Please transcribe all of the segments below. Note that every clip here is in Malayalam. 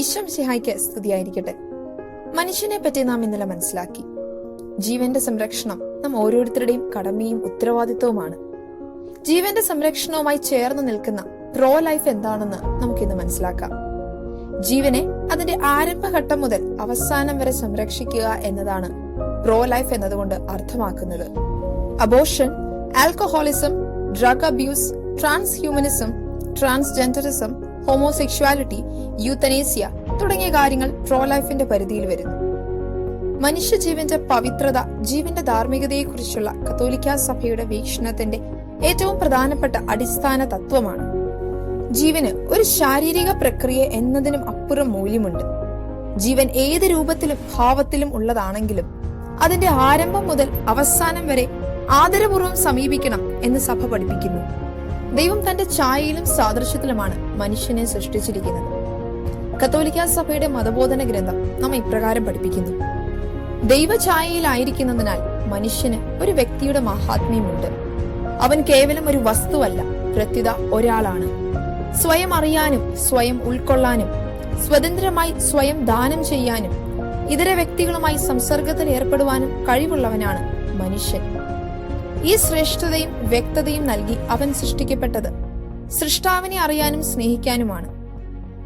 ഈശ്വം സിഹായിക്ക് സ്തുതിയായിരിക്കട്ടെ. മനുഷ്യനെ പറ്റി നാം ഇന്നലെ മനസ്സിലാക്കി. ജീവന്റെ സംരക്ഷണം നാം ഓരോരുത്തരുടെയും കടമയും ഉത്തരവാദിത്വവുമാണ്. ജീവന്റെ സംരക്ഷണവുമായി ചേർന്ന് നിൽക്കുന്ന പ്രോ ലൈഫ് എന്താണെന്ന് നമുക്കിന്ന് മനസ്സിലാക്കാം. ജീവനെ അതിന്റെ ആരംഭഘട്ടം മുതൽ അവസാനം വരെ സംരക്ഷിക്കുക എന്നതാണ് പ്രോ ലൈഫ് എന്നതുകൊണ്ട് അർത്ഥമാക്കുന്നത്. Abortion alcoholism drug abuse transhumanism transgenderism homosexuality euthanasia തുടങ്ങിയ കാര്യങ്ങൾ ട്രോ ലൈഫിന്റെ പരിധിയിൽ വരുന്നു. മനുഷ്യജീവന്റെ പവിത്രത ജീവന്റെ ധാർമ്മികതയെക്കുറിച്ചുള്ള കത്തോലിക്ക സഭയുടെ വീക്ഷണത്തിന്റെ ഏറ്റവും പ്രധാനപ്പെട്ട അടിസ്ഥാന തത്വമാണ്. ജീവന് ഒരു ശാരീരിക പ്രക്രിയ എന്നതിനും അപ്പുറം മൂല്യമുണ്ട്. ജീവൻ ഏത് രൂപത്തിലും ഭാവത്തിലും ഉള്ളതാണെങ്കിലും അതിന്റെ ആരംഭം മുതൽ അവസാനം വരെ ആദരപൂർവം സമീപിക്കണം എന്ന് സഭ പഠിപ്പിക്കുന്നു. ദൈവം തന്റെ ഛായയിലും സാദൃശ്യത്തിലുമാണ് മനുഷ്യനെ സൃഷ്ടിച്ചിരിക്കുന്നത്. കത്തോലിക്ക സഭയുടെ മതബോധന ഗ്രന്ഥം നമ്മെ ഇപ്രകാരം പഠിപ്പിക്കുന്നു. ദൈവഛായയിലായിരിക്കുന്നതിനാൽ മനുഷ്യന് ഒരു വ്യക്തിയുടെ മഹാത്മ്യമുണ്ട്. അവൻ കേവലം ഒരു വസ്തുവല്ല പ്രത്യുത ഒരാളാണ്. സ്വയം അറിയാനും സ്വയം ഉൾക്കൊള്ളാനും സ്വതന്ത്രമായി സ്വയം ദാനം ചെയ്യാനും ഇതര വ്യക്തികളുമായി സംസർഗത്തിൽ ഏർപ്പെടുവാനും കഴിവുള്ളവനാണ് മനുഷ്യൻ. ഈ ശ്രേഷ്ഠതയും വ്യക്തതയും നൽകി അവൻ സൃഷ്ടിക്കപ്പെട്ടത് സൃഷ്ടാവിനെ അറിയാനും സ്നേഹിക്കാനുമാണ്.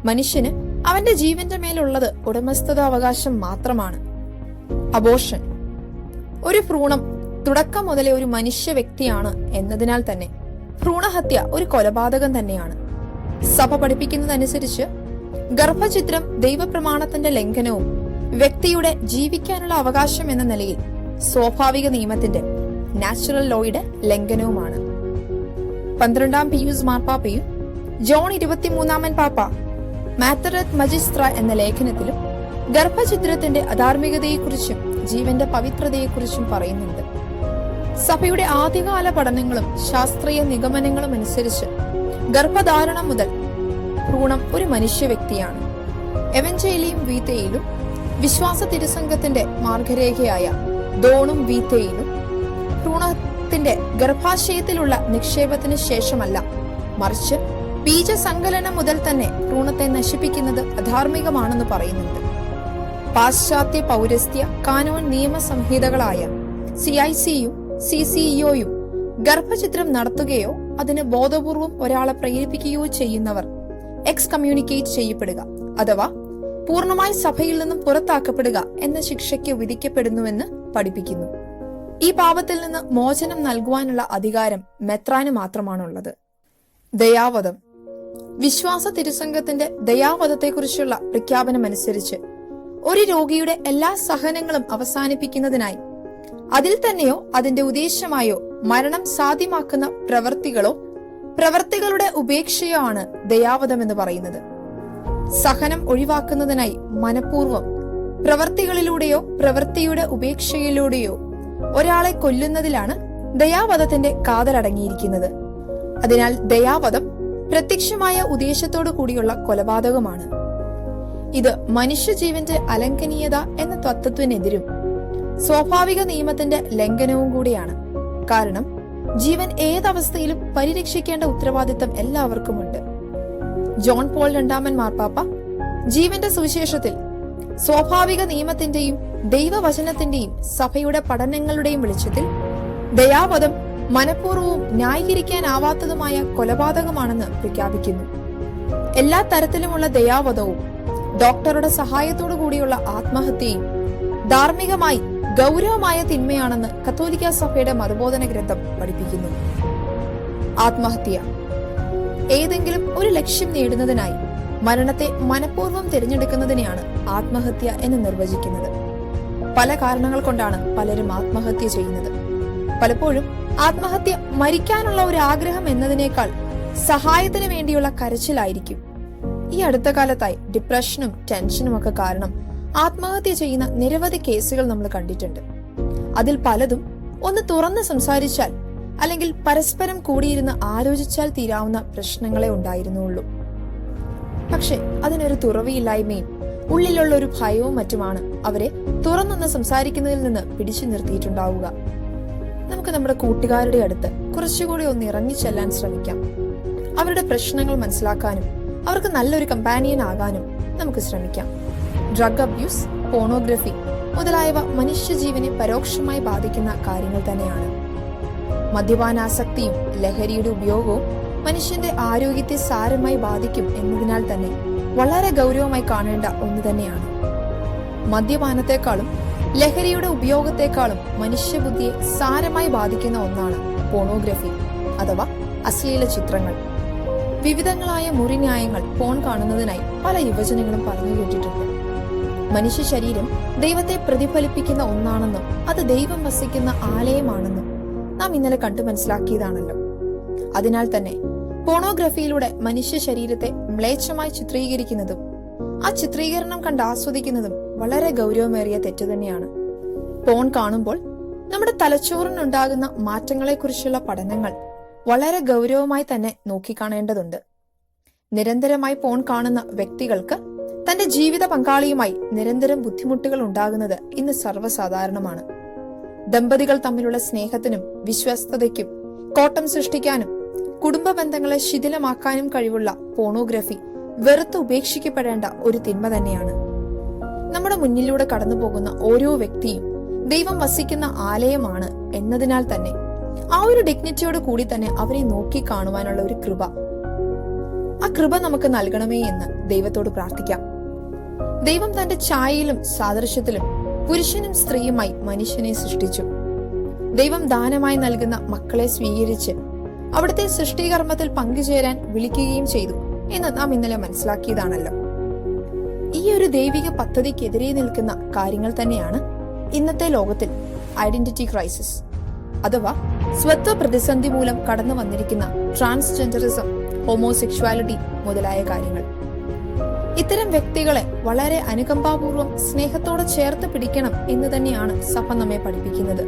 മനുഷ്യന് അവന്റെ ജീവന്റെ മേലുള്ളത് ഉടമസ്ഥതാവകാശം മാത്രമാണ്. അബോഷൻ. ഒരു ഭ്രൂണം തുടക്കം മുതലേ ഒരു മനുഷ്യ വ്യക്തിയാണ് എന്നതിനാൽ തന്നെ ഭ്രൂണഹത്യ ഒരു കൊലപാതകം തന്നെയാണ്. സഭ പഠിപ്പിക്കുന്നതനുസരിച്ച് ഗർഭചിത്രം ദൈവപ്രമാണത്തിന്റെ ലംഘനവും വ്യക്തിയുടെ ജീവിക്കാനുള്ള അവകാശം എന്ന നിലയിൽ സ്വാഭാവിക നിയമത്തിന്റെ നാച്ചുറൽ ലോയുടെ ലംഘനവുമാണ്. പന്ത്രണ്ടാം പിയൂസ് മാർപ്പാപ്പയും ജോൺ ഇരുപത്തിമൂന്നാമൻ പാപ്പ മാത്തറത്ത് മജിസ്ത്ര എന്ന ലേഖനത്തിലും ഗർഭചിത്രത്തിന്റെ അധാർമികതയെക്കുറിച്ചും ജീവന്റെ പവിത്രതയെക്കുറിച്ചും പറയുന്നുണ്ട്. സഭയുടെ ആദ്യകാല പഠനങ്ങളും ശാസ്ത്രീയ നിഗമനങ്ങളും അനുസരിച്ച് ഗർഭധാരണം മുതൽ ഭ്രൂണം ഒരു മനുഷ്യ വ്യക്തിയാണ് എവഞ്ചേലിയും വീത്തയിലും വിശ്വാസ തിരുസംഘത്തിന്റെ മാർഗരേഖയായ ദോണും വീത്തയിലും ഭ്രൂണത്തിന്റെ ഗർഭാശയത്തിലുള്ള നിക്ഷേപത്തിന് ശേഷമല്ല. മറിച്ച് ബീജസങ്കലനം മുതൽ തന്നെ ഭ്രൂണത്തെ നശിപ്പിക്കുന്നത് അധാർമികമാണെന്ന് പറയുന്നുണ്ട്. പാശ്ചാത്യ പൗരസ്ത്യ കാനോൻ നിയമസംഹിതകളായ സി ഐ സിയും സി സിഇഒയും ഗർഭചിത്രം നടത്തുകയോ അതിന് ബോധപൂർവം ഒരാളെ പ്രേരിപ്പിക്കുകയോ ചെയ്യുന്നവർ എക്സ് കമ്മ്യൂണിക്കേറ്റ് ചെയ്യപ്പെടുക അഥവാ പൂർണമായി സഭയിൽ നിന്നും പുറത്താക്കപ്പെടുക എന്ന ശിക്ഷയ്ക്ക് വിധിക്കപ്പെടുന്നുവെന്ന് പഠിപ്പിക്കുന്നു. ഈ പാപത്തിൽ നിന്ന് മോചനം നൽകുവാനുള്ള അധികാരം മെത്രാന് മാത്രമാണുള്ളത്. ദയാവധം. വിശ്വാസ തിരുസംഘത്തിന്റെ ദയാവധത്തെക്കുറിച്ചുള്ള പ്രഖ്യാപനമനുസരിച്ച് ഒരു രോഗിയുടെ എല്ലാ സഹനങ്ങളും അവസാനിപ്പിക്കുന്നതിനായി അതിൽ തന്നെയോ അതിന്റെ ഉദ്ദേശമായോ മരണം സാധ്യമാക്കുന്ന പ്രവർത്തികളോ പ്രവർത്തികളുടെ ഉപേക്ഷയോ ആണ് ദയാവധം എന്ന് പറയുന്നത്. സഹനം ഒഴിവാക്കുന്നതിനായി മനഃപൂർവം പ്രവർത്തികളിലൂടെയോ പ്രവൃത്തിയുടെ ഉപേക്ഷയിലൂടെയോ ഒരാളെ കൊല്ലുന്നതിലാണ് ദയാവധത്തിന്റെ കാതലടങ്ങിയിരിക്കുന്നത്. അതിനാൽ ദയാവധം പ്രത്യക്ഷമായ ഉദ്ദേശത്തോടു കൂടിയുള്ള കൊലപാതകമാണ്. ഇത് മനുഷ്യജീവന്റെ അലംഘനീയത എന്ന തത്വത്തിനെതിരും സ്വാഭാവിക നിയമത്തിന്റെ ലംഘനവും കൂടിയാണ്. കാരണം ജീവൻ ഏതവസ്ഥയിലും പരിരക്ഷിക്കേണ്ട ഉത്തരവാദിത്തം എല്ലാവർക്കുമുണ്ട്. ജോൺ പോൾ രണ്ടാമൻ മാർപ്പാപ്പ ജീവന്റെ സുവിശേഷത്തിൽ സ്വാഭാവിക നിയമത്തിന്റെയും ദൈവവചനത്തിന്റെയും സഭയുടെ പഠനങ്ങളുടെയും വെളിച്ചത്തിൽ ദയാവധം മനഃപൂർവവും ന്യായീകരിക്കാനാവാത്തതുമായ കൊലപാതകമാണെന്ന് പ്രഖ്യാപിക്കുന്നു. എല്ലാ തരത്തിലുമുള്ള ദയാവധവും ഡോക്ടറുടെ സഹായത്തോടു കൂടിയുള്ള ആത്മഹത്യയും ധാർമ്മികമായി ഗൗരവമായ തിന്മയാണെന്ന് കത്തോലിക്ക സഭയുടെ മതബോധന ഗ്രന്ഥം പഠിപ്പിക്കുന്നു. ആത്മഹത്യ. ഏതെങ്കിലും ഒരു ലക്ഷ്യം നേടുന്നതിനായി മരണത്തെ മനഃപൂർവം തിരഞ്ഞെടുക്കുന്നതിനെയാണ് ആത്മഹത്യ എന്ന് നിർവചിക്കുന്നത്. പല കാരണങ്ങൾ കൊണ്ടാണ് പലരും ആത്മഹത്യ ചെയ്യുന്നത്. പലപ്പോഴും ആത്മഹത്യ മരിക്കാനുള്ള ഒരു ആഗ്രഹം എന്നതിനേക്കാൾ സഹായത്തിന് വേണ്ടിയുള്ള കരച്ചിലായിരിക്കും. ഈ അടുത്ത കാലത്തായി ഡിപ്രഷനും ടെൻഷനും ഒക്കെ കാരണം ആത്മഹത്യ ചെയ്യുന്ന നിരവധി കേസുകൾ നമ്മൾ കണ്ടിട്ടുണ്ട്. അതിൽ പലതും ഒന്ന് തുറന്ന് സംസാരിച്ചാൽ അല്ലെങ്കിൽ പരസ്പരം കൂടിയിരുന്ന് ആലോചിച്ചാൽ തീരാവുന്ന പ്രശ്നങ്ങളെ ഉണ്ടായിരുന്നുള്ളൂ. പക്ഷെ അതിനൊരു തുറവിയില്ലായ്മയും ഉള്ളിലുള്ള ഒരു ഭയവും മറ്റുമാണ് അവരെ തുറന്നൊന്ന് സംസാരിക്കുന്നതിൽ നിന്ന് പിടിച്ചു നിർത്തിയിട്ടുണ്ടാവുക. നമുക്ക് നമ്മുടെ കൂട്ടുകാരുടെ അടുത്ത് കുറച്ചുകൂടി ഒന്ന് ഇറങ്ങി ചെല്ലാൻ ശ്രമിക്കാം. അവരുടെ പ്രശ്നങ്ങൾ മനസ്സിലാക്കാനും അവർക്ക് നല്ലൊരു കമ്പാനിയൻ ആകാനും നമുക്ക് ശ്രമിക്കാം. ഡ്രഗ് അബ്യൂസ് പോണോഗ്രഫി മുതലായവ മനുഷ്യജീവനെ പരോക്ഷമായി ബാധിക്കുന്ന കാര്യങ്ങൾ തന്നെയാണ്. മദ്യപാനാസക്തിയും ലഹരിയുടെ ഉപയോഗവും മനുഷ്യന്റെ ആരോഗ്യത്തെ സാരമായി ബാധിക്കും എന്നതിനാൽ തന്നെ വളരെ ഗൗരവമായി കാണേണ്ട ഒന്ന് തന്നെയാണ്. മദ്യപാനത്തെക്കാളും ലഹരിയുടെ ഉപയോഗത്തെക്കാളും മനുഷ്യബുദ്ധിയെ സാരമായി ബാധിക്കുന്ന ഒന്നാണ് പോണോഗ്രഫി അഥവാ അശ്ലീല ചിത്രങ്ങൾ. വിവിധങ്ങളായ മുറിന്യായങ്ങൾ ഫോൺ കാണുന്നതിനായി പല യുവജനങ്ങളും പറഞ്ഞു കേട്ടിട്ടുണ്ട്. മനുഷ്യ ശരീരം ദൈവത്തെ പ്രതിഫലിപ്പിക്കുന്ന ഒന്നാണെന്നും അത് ദൈവം വസിക്കുന്ന ആലയമാണെന്നും നാം ഇന്നലെ കണ്ടു മനസ്സിലാക്കിയതാണല്ലോ. അതിനാൽ തന്നെ പോണോഗ്രഫിയിലൂടെ മനുഷ്യ ശരീരത്തെ മ്ലേച്ഛമായി ചിത്രീകരിക്കുന്നതും ആ ചിത്രീകരണം കണ്ട് ആസ്വദിക്കുന്നതും വളരെ ഗൗരവമേറിയ തെറ്റ് തന്നെയാണ്. പോൺ കാണുമ്പോൾ നമ്മുടെ തലച്ചോറിനുണ്ടാകുന്ന മാറ്റങ്ങളെക്കുറിച്ചുള്ള പഠനങ്ങൾ വളരെ ഗൗരവമായി തന്നെ നോക്കിക്കാണേണ്ടതുണ്ട്. നിരന്തരമായി പോൺ കാണുന്ന വ്യക്തികൾക്ക് തന്റെ ജീവിത പങ്കാളിയുമായി നിരന്തരം ബുദ്ധിമുട്ടുകൾ ഉണ്ടാകുന്നത് ഇന്ന് സർവസാധാരണമാണ്. ദമ്പതികൾ തമ്മിലുള്ള സ്നേഹത്തിനും വിശ്വസ്തതയ്ക്കും കോട്ടം സൃഷ്ടിക്കാനും കുടുംബ ബന്ധങ്ങളെ ശിഥിലമാക്കാനും കഴിവുള്ള പോണോഗ്രഫി വെറുത്ത് ഉപേക്ഷിക്കപ്പെടേണ്ട ഒരു തിന്മ തന്നെയാണ്. നമ്മുടെ മുന്നിലൂടെ കടന്നു പോകുന്ന ഓരോ വ്യക്തിയും ദൈവം വസിക്കുന്ന ആലയമാണ് എന്നതിനാൽ തന്നെ ആ ഒരു ഡിഗ്നിറ്റിയോട് കൂടി തന്നെ അവരെ നോക്കി കാണുവാനുള്ള ഒരു കൃപ. ആ കൃപ നമുക്ക് നൽകണമേ എന്ന് ദൈവത്തോട് പ്രാർത്ഥിക്കാം. ദൈവം തന്റെ ഛായയിലും സാദൃശ്യത്തിലും പുരുഷനും സ്ത്രീയുമായി മനുഷ്യനെ സൃഷ്ടിച്ചു. ദൈവം ദാനമായി നൽകുന്ന മക്കളെ സ്വീകരിച്ച് അവിടുത്തെ സൃഷ്ടികർമ്മത്തിൽ പങ്കുചേരാൻ വിളിക്കുകയും ചെയ്തു എന്ന് നാം ഇന്നലെ മനസ്സിലാക്കിയതാണല്ലോ. ഈ ഒരു ദൈവിക പദ്ധതിക്കെതിരെ നിൽക്കുന്ന കാര്യങ്ങൾ തന്നെയാണ് ഇന്നത്തെ ലോകത്തിൽ ഐഡന്റിറ്റി ക്രൈസിസ് അഥവാ സ്വത്വ പ്രതിസന്ധി മൂലം കടന്നു വന്നിരിക്കുന്ന ട്രാൻസ്ജെൻഡറിസം ഹോമോസെക്ഷുവാലിറ്റി മുതലായ കാര്യങ്ങൾ. ഇത്തരം വ്യക്തികളെ വളരെ അനുകമ്പാപൂർവം സ്നേഹത്തോടെ ചേർത്ത് പിടിക്കണം എന്ന് തന്നെയാണ് സഭ നമ്മെ പഠിപ്പിക്കുന്നത്.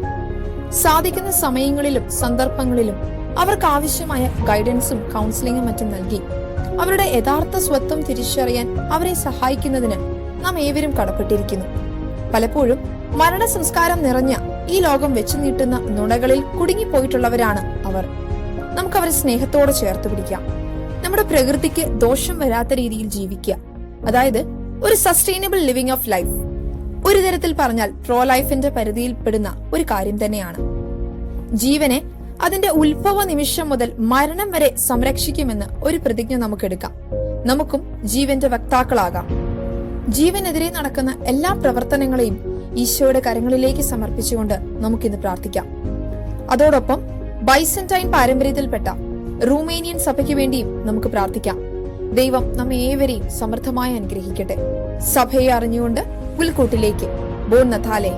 സാധിക്കുന്ന സമയങ്ങളിലും സന്ദർഭങ്ങളിലും അവർക്ക് ആവശ്യമായ ഗൈഡൻസും കൗൺസിലിംഗും മറ്റും നൽകി. അവരുടെ യഥാർത്ഥ സ്വത്വം തിരിച്ചറിയാൻ അവരെ സഹായിക്കുന്നതിന് നാം ഏവരും കടപ്പെട്ടിരിക്കുന്നു. പലപ്പോഴും മരണ സംസ്കാരം നിറഞ്ഞ ഈ ലോകം വെച്ചു നീട്ടുന്ന നുണകളിൽ കുടുങ്ങിപ്പോയിട്ടുള്ളവരാണ് അവർ. നമുക്ക് അവരെ സ്നേഹത്തോടെ ചേർത്ത് പിടിക്കാം. നമ്മുടെ പ്രകൃതിക്ക് ദോഷം വരാത്ത രീതിയിൽ ജീവിക്കുക. അതായത് ഒരു സസ്റ്റൈനബിൾ ലിവിംഗ് ഓഫ് ലൈഫ് ഒരു തരത്തിൽ പറഞ്ഞാൽ പ്രോ ലൈഫിന്റെ പരിധിയിൽപ്പെടുന്ന ഒരു കാര്യം തന്നെയാണ്. ജീവനെ അതിന്റെ ഉത്ഭവ നിമിഷം മുതൽ മരണം വരെ സംരക്ഷിക്കുമെന്ന് ഒരു പ്രതിജ്ഞ നമുക്ക് എടുക്കാം നമുക്കും ജീവന്റെ വക്താക്കളാകാം. ജീവനെതിരെ നടക്കുന്ന എല്ലാ പ്രവർത്തനങ്ങളെയും ഈശോയുടെ കരങ്ങളിലേക്ക് സമർപ്പിച്ചുകൊണ്ട് നമുക്കിന്ന് പ്രാർത്ഥിക്കാം. അതോടൊപ്പം ബൈസന്റൈൻ പാരമ്പര്യത്തിൽപ്പെട്ട റൂമേനിയൻ സഭയ്ക്ക് വേണ്ടിയും നമുക്ക് പ്രാർത്ഥിക്കാം. ദൈവം നമ്മെ ഏവരെയും സമൃദ്ധമായി അനുഗ്രഹിക്കട്ടെ. സഭയെ അറിഞ്ഞുകൊണ്ട് പുൽക്കൂട്ടിലേക്ക് ബോൺ നഥാലെ.